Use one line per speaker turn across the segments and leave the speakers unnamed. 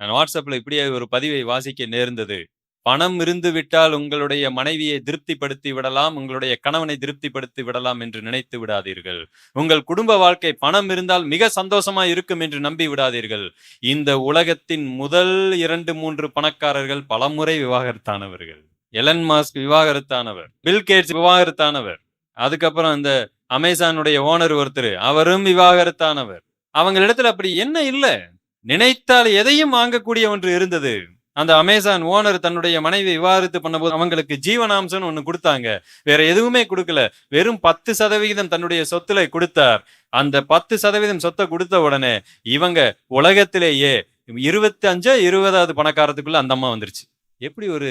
நான் வாட்ஸ்அப்ல இப்படியே ஒரு பதிவை வாசிக்க நேர்ந்தது. பணம் இருந்து விட்டால் உங்களுடைய மனைவியை திருப்திப்படுத்தி விடலாம் உங்களுடைய கணவனை திருப்திப்படுத்தி விடலாம் என்று நினைத்து விடாதீர்கள். உங்கள் குடும்ப வாழ்க்கை பணம் இருந்தால் மிக சந்தோஷமா இருக்கும் என்று நம்பி விடாதீர்கள். இந்த உலகத்தின் முதல் இரண்டு மூன்று பணக்காரர்கள் பலமுறை விவாகரத்தானவர்கள். எலன் மாஸ்க் விவாகரத்தானவர் பில்கேட்ஸ் விவாகரத்தானவர் அதுக்கப்புறம் இந்த அமேசானுடைய ஓனர் ஒருத்தர் அவரும் விவாகரத்தானவர். அவங்களிடத்துல அப்படி என்ன இல்ல? நினைத்தால் எதையும் வாங்கக்கூடிய ஒன்று இருந்தது. அந்த அமேசான் ஓனர் தன்னுடைய மனைவி விவாகரத்து பண்ணும்போது அவங்களுக்கு ஜீவனாம்சம்னு ஒன்னு கொடுத்தாங்க. வேற எதுவுமே கொடுக்கல. வெறும் பத்து சதவிகிதம் தன்னுடைய சொத்துல கொடுத்தார். அந்த பத்து சதவீதம் சொத்தை கொடுத்த உடனே இவங்க உலகத்திலேயே இருபத்தி அஞ்சோ இருபதாவது பணக்காரத்துக்குள்ள அந்த அம்மா வந்துருச்சு. எப்படி ஒரு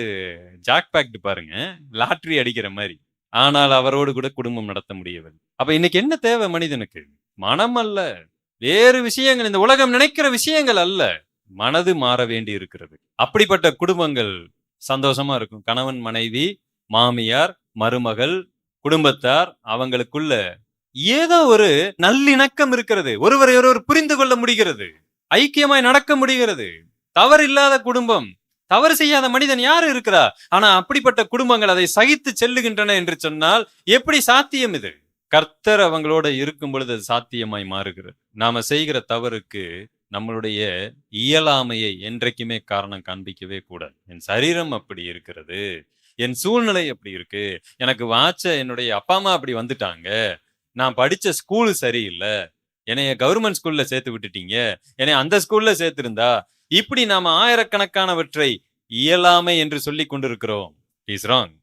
ஜாக் பேக்ட் பாருங்க. லாட்ரி அடிக்கிற மாதிரி. ஆனால் அவரோடு கூட குடும்பம் நடத்த முடியவில்லை. அப்ப இன்னைக்கு என்ன தேவை மனிதனுக்கு? மனம் அல்ல. வேறு விஷயங்கள் இந்த உலகம் நினைக்கிற விஷயங்கள் அல்ல. மனது மாற வேண்டி இருக்கிறது. அப்படிப்பட்ட குடும்பங்கள் சந்தோஷமா இருக்கும். கணவன் மனைவி மாமியார் மருமகள் குடும்பத்தார் அவங்களுக்குள்ள ஏதோ ஒரு நல்லிணக்கம் இருக்கிறது. ஒருவரை ஒருவர் புரிந்து கொள்ள முடிகிறது. ஐக்கியமாய் நடக்க முடிகிறது. தவறு இல்லாத குடும்பம். தவறு செய்யாத மனிதன் யாரு இருக்கிறா? ஆனா அப்படிப்பட்ட குடும்பங்கள் அதை சகித்து செல்லுகின்றன என்று சொன்னால் எப்படி சாத்தியம் இது? கர்த்தர் அவங்களோட இருக்கும் பொழுது அது சாத்தியமாய் மாறுகிறது. நாம செய்கிற தவறுக்கு நம்மளுடைய இயலாமையை என்றைக்குமே காரணம் காண்பிக்கவே கூடாது. என் சரீரம் அப்படி இருக்கிறது. என் சூழ்நிலை அப்படி இருக்கு. எனக்கு வாச்ச என்னுடைய அப்பா அம்மா அப்படி வந்துட்டாங்க. நான் படிச்ச ஸ்கூலு சரியில்லை. என்னைய கவர்மெண்ட் ஸ்கூல்ல சேர்த்து விட்டுட்டீங்க. என்னை அந்த ஸ்கூல்ல சேர்த்திருந்தா இப்படி நாம ஆயிரக்கணக்கானவற்றை இயலாமை என்று சொல்லி கொண்டிருக்கிறோம். Is wrong